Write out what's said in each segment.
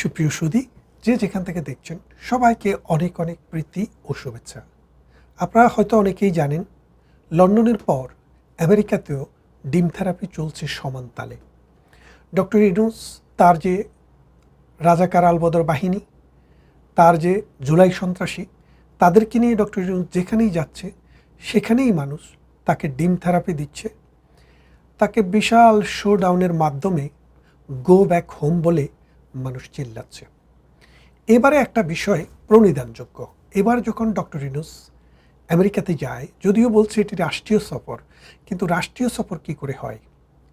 সুপ্রিয় সুদী যে যেখান থেকে দেখছেন, সবাইকে অনেক অনেক প্রীতি ও শুভেচ্ছা। আপনারা হয়তো অনেকেই জানেন, লন্ডনের পর আমেরিকাতেও ডিম থেরাপি চলছে সমান তালে। ডক্টর ইডুস তার যে রাজাকার আলবদর বাহিনী, তার যে জুলাই সন্ত্রাসী, তাদেরকে নিয়ে ডক্টর ইডুস যেখানেই যাচ্ছে, সেখানেই মানুষ তাকে ডিম থেরাপি দিচ্ছে। তাকে বিশাল শো ডাউনের মাধ্যমে গো ব্যাক হোম বলে মানুষ চিল্লাচ্ছে। এবারে একটা বিষয় প্রণিধানযোগ্য। এবার যখন ডক্টর ইনুস আমেরিকাতে যায়, যদিও বলছে এটি রাষ্ট্রীয় সফর, কিন্তু রাষ্ট্রীয় সফর কি করে হয়?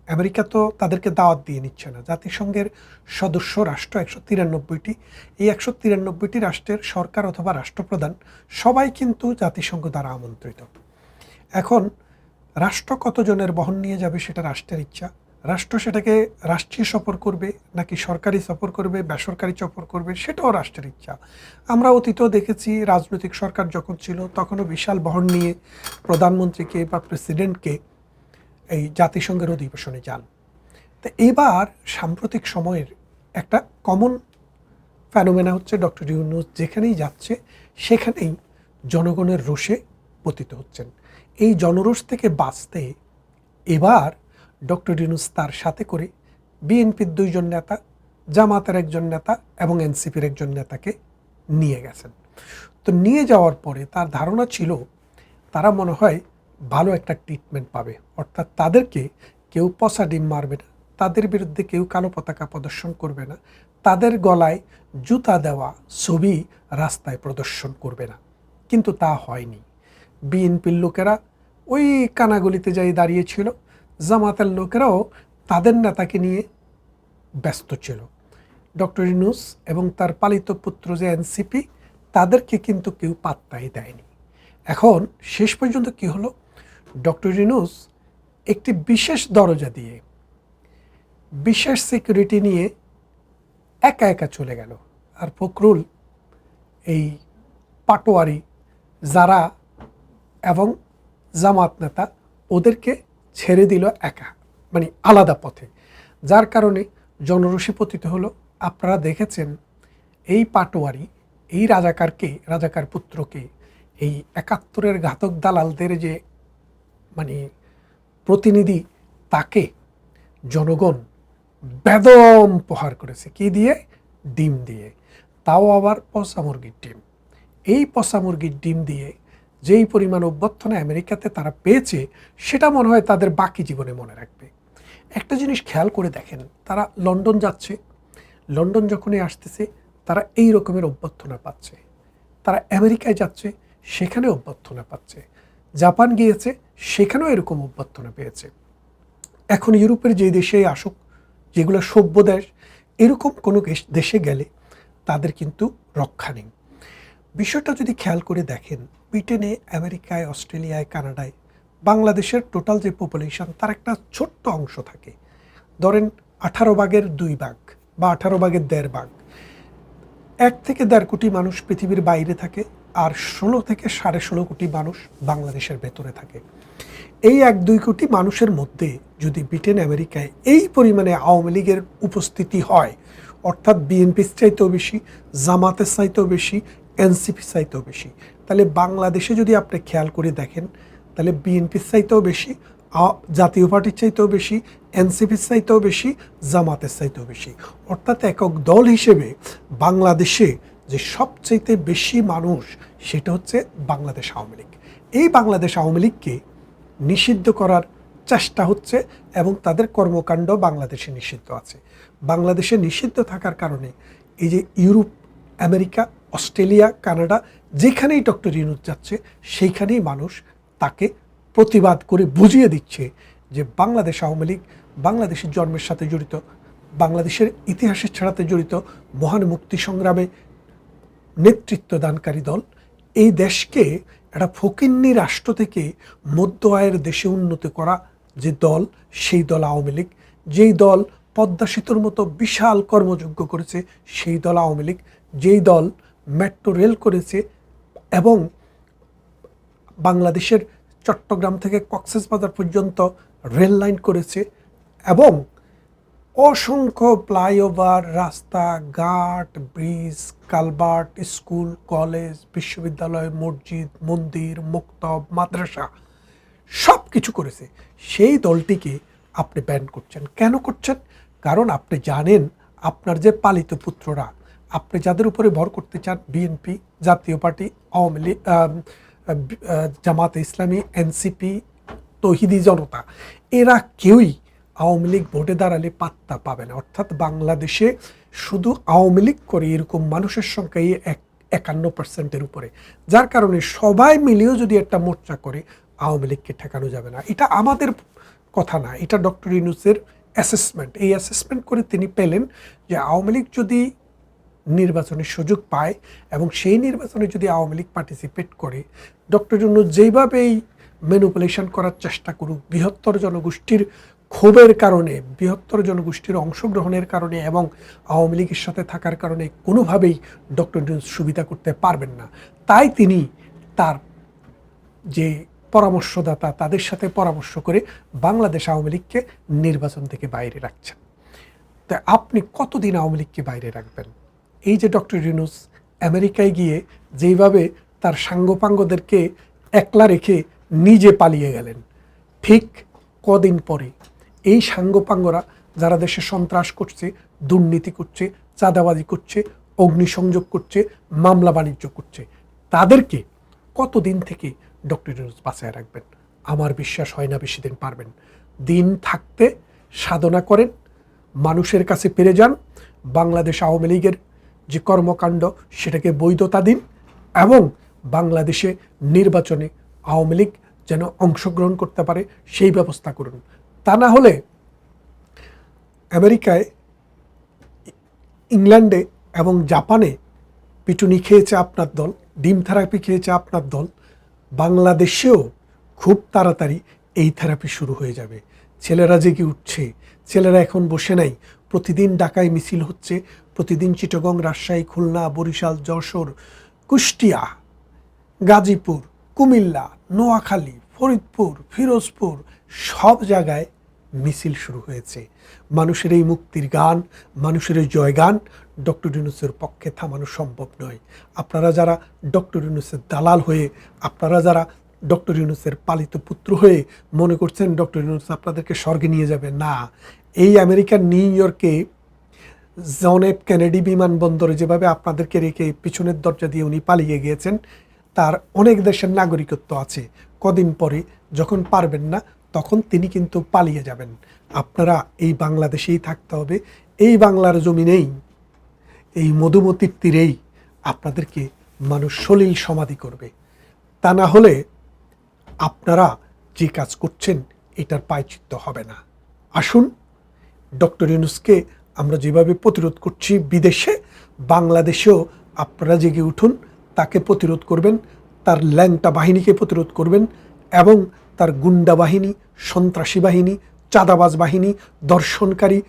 আমেরিকা তো তাদেরকে দাওয়াত দিয়ে নিচ্ছে না। জাতিসংঘের সদস্য রাষ্ট্র একশো তিরানব্বইটি। এই একশো তিরানব্বইটি রাষ্ট্রের সরকার অথবা রাষ্ট্রপ্রধান সবাই কিন্তু জাতিসংঘ দ্বারা আমন্ত্রিত। এখন রাষ্ট্র কতজনের বহন নিয়ে যাবে সেটা রাষ্ট্রের ইচ্ছা। রাষ্ট্র সেটাকে রাষ্ট্রীয় সফর করবে নাকি সরকারি সফর করবে, বেসরকারি সফর করবে, সেটাও রাষ্ট্রের ইচ্ছা। আমরা অতীতেও দেখেছি রাজনৈতিক সরকার যখন ছিল, তখনও বিশাল বহন নিয়ে প্রধানমন্ত্রীকে বা প্রেসিডেন্টকে এই জাতিসংঘের অধিবেশনে যান। তো এবার সাম্প্রতিক সময়ের একটা কমন ফ্যানোমেনা হচ্ছে ডক্টর ইউনুস যেখানেই যাচ্ছে, সেখানেই জনগণের রোষে পতিত হচ্ছেন। এই জনরোষ থেকে বাঁচতে এবার ডক্টর ইউনুস তার সাথে করে বিএনপির দুইজন নেতা, জামাতের একজন নেতা এবং এনসিপির একজন নেতাকে নিয়ে গেছেন। তো নিয়ে যাওয়ার পরে তার ধারণা ছিল তারা মনে হয় ভালো একটা ট্রিটমেন্ট পাবে। অর্থাৎ তাদেরকে কেউ পচা ডিম মারবে না, তাদের বিরুদ্ধে কেউ কালো পতাকা প্রদর্শন করবে না, তাদের গলায় জুতা দেওয়া ছবি রাস্তায় প্রদর্শন করবে না। কিন্তু তা হয়নি। বিএনপির লোকেরা ওই কানাগলিতে যাই দাঁড়িয়েছিল জামাতের লোকেরাও তাদের নেতাকে নিয়ে ব্যস্ত ছিল। ডক্টর ইনুস এবং তার পালিত পুত্র যে এনসিপি, তাদেরকে কিন্তু কেউ পাত্তাই দেয়নি। এখন শেষ পর্যন্ত কি হলো? ডক্টর ইনুস একটি বিশেষ দরজা দিয়ে, বিশেষ সিকিউরিটি নিয়ে একা একা চলে গেল। আর ফখরুল, এই পাটোয়ারি, যারা এবং জামাত নেতা, ওদেরকে ছেড়ে দিল একা মানে আলাদা পথে। যার কারণে জনরসী পতিত হলো। আপনারা দেখেছেন এই পাটোয়ারি, এই রাজাকারকে, রাজাকার পুত্রকে, এই একাত্তরের ঘাতক দালালদের যে মানে প্রতিনিধি, তাকে জনগণ বেদম প্রহার করেছে। কি দিয়ে? ডিম দিয়ে। তাও আবার পচা মুরগির ডিম। এই পচা মুরগির ডিম দিয়ে যেই পরিমাণ অভ্যর্থনা আমেরিকাতে তারা পেয়েছে, সেটা মনে হয় তাদের বাকি জীবনে মনে রাখবে। একটা জিনিস খেয়াল করে দেখেন, তারা লন্ডন যাচ্ছে। লন্ডন যখনই আসতেছে, তারা এই রকমের অভ্যর্থনা পাচ্ছে। তারা আমেরিকায় যাচ্ছে, সেখানে অভ্যর্থনা পাচ্ছে। জাপান গিয়েছে, সেখানেও এরকম অভ্যর্থনা পেয়েছে। এখন ইউরোপের যে দেশে আসুক, যেগুলো সভ্য দেশ, এরকম কোনো দেশে গেলে তাদের কিন্তু রক্ষা নেই। বিষয়টা যদি খেয়াল করে দেখেন, ব্রিটেনে, আমেরিকায়, অস্ট্রেলিয়ায়, কানাডায়, বাংলাদেশের টোটাল যে পপুলেশন তার একটা ছোট্ট অংশ থাকে। ধরেন আঠারো ভাগের দুই ভাগ বা আঠারো ভাগের দেড় ভাগ। এক থেকে দেড় কোটি মানুষ পৃথিবীর বাইরে থাকে আর ষোলো থেকে সাড়ে ষোলো কোটি মানুষ বাংলাদেশের ভেতরে থাকে। এই এক দুই কোটি মানুষের মধ্যে যদি ব্রিটেন, আমেরিকায় এই পরিমাণে আওয়ামী লীগের উপস্থিতি হয়, অর্থাৎ বিএনপির চাইতেও বেশি, জামাতের চাইতেও বেশি এনসিপির চাইতেও বেশি। তাহলে বাংলাদেশে যদি আপনি খেয়াল করে দেখেন, তাহলে বিএনপির চাইতেও বেশি জাতীয় পার্টির চাইতেও বেশি, এনসিপির চাইতেও বেশি, জামাতের চাইতেও বেশি। অর্থাৎ একক দল হিসেবে বাংলাদেশে যে সবচাইতে বেশি মানুষ, সেটা হচ্ছে বাংলাদেশ আওয়ামী লীগ। এই বাংলাদেশ আওয়ামী লীগকে নিষিদ্ধ করার চেষ্টা হচ্ছে এবং তাদের কর্মকাণ্ড বাংলাদেশে নিষিদ্ধ আছে। বাংলাদেশে নিষিদ্ধ থাকার কারণে এই যে ইউরোপ, আমেরিকা অস্ট্রেলিয়া, কানাডা, যেখানেই ডক্টর ইউনুস যাচ্ছে, সেইখানেই মানুষ তাকে প্রতিবাদ করে বুঝিয়ে দিচ্ছে যে বাংলাদেশ আওয়ামী লীগ বাংলাদেশের জন্মের সাথে জড়িত, বাংলাদেশের ইতিহাসের ছাড়াতে জড়িত মহান মুক্তি সংগ্রামে নেতৃত্ব দানকারী দল, এই দেশকে একটা ফকিন্নি রাষ্ট্র থেকে মধ্য আয়ের দেশে উন্নত করা যে দল, সেই দল আওয়ামী লীগ, যেই দল পদ্মা সেতুর মতো বিশাল কর্মযোগ্য করেছে, সেই দল আওয়ামী লীগ, যেই দল মেট্রো রেল করেছে এবং বাংলাদেশের চট্টগ্রাম থেকে কক্সেস বাজার পর্যন্ত রেল লাইন করেছে এবং অসংখ্য ফ্লাইওভার, রাস্তা, ঘাট, ব্রিজ কালভার্ট স্কুল, কলেজ, বিশ্ববিদ্যালয়, মসজিদ, মন্দির, মুক্তব, মাদ্রাসা সব কিছু করেছে। সেই দলটিকে আপনি ব্যান করছেন। কেন করছেন? কারণ আপনি জানেন আপনার যে পালিত পুত্ররা আপনি যাদের উপরে ভর করতে চান, বিএনপি, জাতীয় পার্টি, আওয়ামী লীগ জামাতে ইসলামী, এনসিপি, তহিদি জনতা, এরা কেউই আওয়ামী লীগ ভোটে দাঁড়ালে পাত্তা পাবে না। অর্থাৎ বাংলাদেশে শুধু আওয়ামী লীগ করে এরকম মানুষের সংখ্যাই এক, একান্ন পার্সেন্টের উপরে। যার কারণে সবাই মিলেও যদি একটা মোর্চা করে, আওয়ামী লীগকে ঠেকানো যাবে না। এটা আমাদের কথা না। এটা ডক্টর ইউনুসের অ্যাসেসমেন্ট এই অ্যাসেসমেন্ট করে তিনি পেলেন যে আওয়ামী লীগ যদি নির্বাচনের সুযোগ পায় এবং সেই নির্বাচনে যদি আওয়ামী লীগ পার্টিসিপেট করে ডক্টর ইউনুস যেইভাবেই ম্যানুপুলেশন করার চেষ্টা করুক, বৃহত্তর জনগোষ্ঠীর ক্ষোভের কারণে, বৃহত্তর জনগোষ্ঠীর অংশগ্রহণের কারণে এবং আওয়ামী লীগের সাথে থাকার কারণে কোনোভাবেই ডক্টর ইউনুস সুবিধা করতে পারবেন না। তাই তিনি তার যে পরামর্শদাতা, তাদের সাথে পরামর্শ করে বাংলাদেশ আওয়ামী লীগকে নির্বাচন থেকে বাইরে রাখছেন। তা আপনি কতদিন আওয়ামী লীগকে বাইরে রাখবেন? এই যে ডক্টর ইউনুস আমেরিকায় গিয়ে যেইভাবে তার সাঙ্গপাঙ্গদেরকে একলা রেখে নিজে পালিয়ে গেলেন, ঠিক কদিন পরে এই সাঙ্গপাঙ্গরা যারা দেশে সন্ত্রাস করছে, দুর্নীতি করছে, চাঁদাবাজি করছে, অগ্নিসংযোগ করছে, মামলা বাণিজ্য করছে, তাদেরকে কতদিন থেকে ডক্টর ইউনুস বাঁচায় রাখবেন? আমার বিশ্বাস হয় না বেশি দিন পারবেন। দিন থাকতে সাধনা করেন, মানুষের কাছে পেরে যান, বাংলাদেশ আওয়ামী লীগের যে কর্মকাণ্ড সেটাকে বৈধতা দিন এবং বাংলাদেশে নির্বাচনে আওয়ামী লীগ যেন অংশগ্রহণ করতে পারে সেই ব্যবস্থা করুন। তা না হলে আমেরিকায়, ইংল্যান্ডে এবং জাপানে পিটুনি খেয়েছে আপনার দল, ডিম থেরাপি খেয়েছে আপনার দল, বাংলাদেশেও খুব তাড়াতাড়ি এই থেরাপি শুরু হয়ে যাবে। ছেলেরা জেগে উঠছে, ছেলেরা এখন বসে নাই প্রতিদিন ঢাকায় মিছিল হচ্ছে। প্রতিদিন চিটগং, রাজশাহী, খুলনা, বরিশাল, যশোর, কুষ্টিয়া, গাজীপুর, কুমিল্লা, নোয়াখালী, ফরিদপুর, ফিরোজপুর সব জায়গায় মিছিল শুরু হয়েছে। মানুষের এই মুক্তির গান, মানুষের এই জয়গান ডক্টর ইউনুসের পক্ষে থামানো সম্ভব নয়। আপনারা যারা ডক্টর ইউনুসের দালাল হয়ে, আপনারা যারা ডক্টর ইউনুসের পালিত পুত্র হয়ে মনে করছেন ডক্টর ইউনুস আপনাদেরকে স্বর্গে নিয়ে যাবে, না। এই আমেরিকার নিউ ইয়র্কে জন এফ কেনেডি বিমানবন্দরে যেভাবে আপনাদেরকে রেখে পিছনের দরজা দিয়ে উনি পালিয়ে গিয়েছেন, তার অনেক দেশের নাগরিকত্ব আছে। কদিন পরে যখন পারবেন না, তখন তিনি কিন্তু পালিয়ে যাবেন। আপনারা এই বাংলাদেশেই থাকতে হবে। এই বাংলার জমিনেই এই মধুমতির তীরেই আপনাদেরকে মানুষ সলিল সমাধি করবে। তা না হলে আপনারা যে কাজ করছেন, এটার পায়চিত্ত হবে না। আসুন ডক্টর ইউনুসকে আমরা যেভাবে প্রতিরোধ করছি বিদেশে, বাংলাদেশেও আপনারা জেগে উঠুন, তাকে প্রতিরোধ করবেন, তার ল্যাংটা বাহিনীকে প্রতিরোধ করবেন এবং তার গুন্ডা বাহিনী, সন্ত্রাসী বাহিনী, চাঁদাবাজ বাহিনী, দর্শনকারী,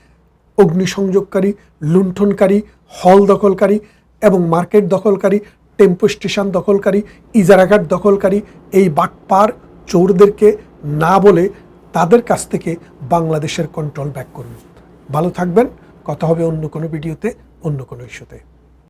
অগ্নিসংযোগকারী, লুণ্ঠনকারী, হল দখলকারী এবং মার্কেট দখলকারী, টেম্পো স্টেশন দখলকারী, ইজারাঘাট দখলকারী এই বাটপার চোরদেরকে না বলে তাদের কাছ থেকে বাংলাদেশের কন্ট্রোল ব্যাক করুন। ভালো থাকবেন। কথা হবে অন্য কোনো ভিডিওতে অন্য কোনো ইস্যুতে।